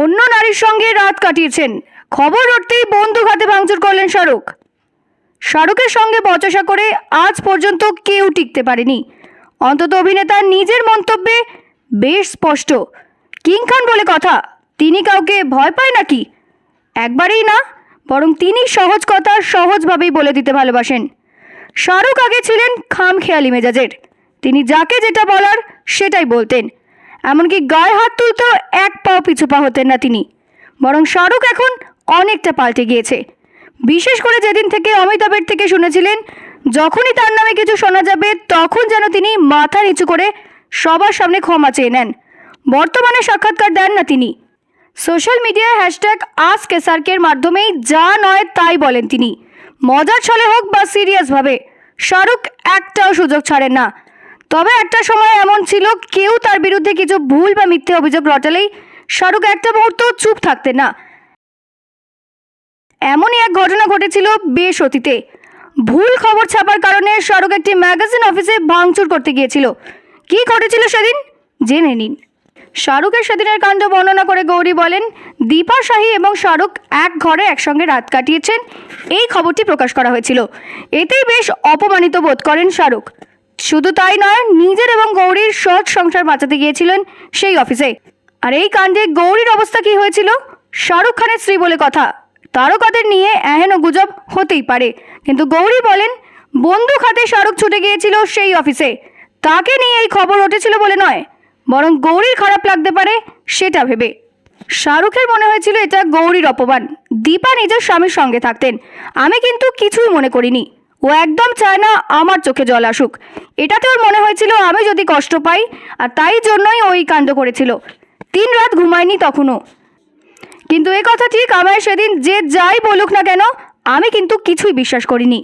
অন্য নারীর সঙ্গে রাত কাটিয়েছেন। খবর উঠতেই বন্দুক হাতে ভাঙচুর করলেন শাহরুখ। শাহরুখের সঙ্গে বচসা করে আজ পর্যন্ত কেউ টিকতে পারেনি। অন্তত অভিনেতা নিজের মন্তব্যে বেশ স্পষ্ট। কিং খান বলে কথা, তিনি কাউকে ভয় পায় নাকি? একবারেই না, বরং তিনি সহজ কথা সহজভাবেই বলে দিতে ভালোবাসেন। শাহরুখ আগে ছিলেন খামখেয়ালি মেজাজের। তিনি যাকে যেটা বলার সেটাই বলতেন। এমনকি গায়ে হাত তুলতেও এক পাও পিছু পা হতেন না তিনি। বরং শাহরুখ এখন অনেকটা পাল্টে গিয়েছে। বিশেষ করে যেদিন থেকে অমিতাভের থেকে শুনেছিলেন, যখনই তার নামে কিছু শোনা যাবে, তখন যেন তিনি মাথা নিচু করে সবার সামনে ক্ষমা চেয়ে নেন। বর্তমানে সাক্ষাৎকার দেন না তিনি। সোশ্যাল মিডিয়ায় হ্যাশট্যাগ আস কেসারকের মাধ্যমেই যা নয় তাই বলেন তিনি। মজার ছলে হোক বা সিরিয়াসভাবে শাহরুখ একটাও সুযোগ ছাড়েন না। তবে একটা সময় এমন ছিল, কেউ তার বিরুদ্ধে কিছু ভুল বা মিথ্যে অভিযোগ রটালেই শাহরুখ একটা মুহূর্ত চুপ থাকতেন না। এমনই এক ঘটনা ঘটেছিল বেশ অতীতে। ভুল খবর ছাপার কারণে শাহরুখ একটি ম্যাগাজিন অফিসে ভাঙচুর করতে গিয়েছিল। কী ঘটেছিল সেদিন? জেনে নিন। শাহরুখের সেদিনের কাণ্ড বর্ণনা করে গৌরী বলেন, দীপা শাহী এবং শাহরুখ এক ঘরে একসঙ্গে রাত কাটিয়েছেন, এই খবরটি প্রকাশ করা হয়েছিল। এতেই বেশ অপমানিত বোধ করেন শাহরুখ শুধু তাই নয়, নিজের এবং গৌরীর সৎ সংসার বাঁচাতে গিয়েছিলেন সেই অফিসে। আর এই কাণ্ডে গৌরীর অবস্থা কি হয়েছিল? শাহরুখ খানের স্ত্রী বলে কথা। তারকাদের নিয়ে এহেন গুজব হতেই পারে। কিন্তু গৌরী বলেন বন্দুক হাতে শাহরুখ ছুটে গিয়েছিল সেই অফিসে। তাকে নিয়ে এই খবর উঠেছিল বলে নয়, বরং গৌরীর খারাপ লাগতে পারে সেটা ভেবে। শাহরুখের মনে হয়েছিল এটা গৌরীর অপমান। দীপা নিজের স্বামীর সঙ্গে থাকতেন। আমি কিন্তু কিছুই মনে করিনি। ও একদম চায় না আমার চোখে জল আসুক। এটাতে ওর মনে হয়েছিল আমি যদি কষ্ট পাই, আর তাই জন্যই ওই কাণ্ড করেছিল। তিন রাত ঘুমায়নি তখনও। কিন্তু এ কথা ঠিক আমায় সেদিন যে যাই বলুক না কেন, আমি কিন্তু কিছুই বিশ্বাস করিনি।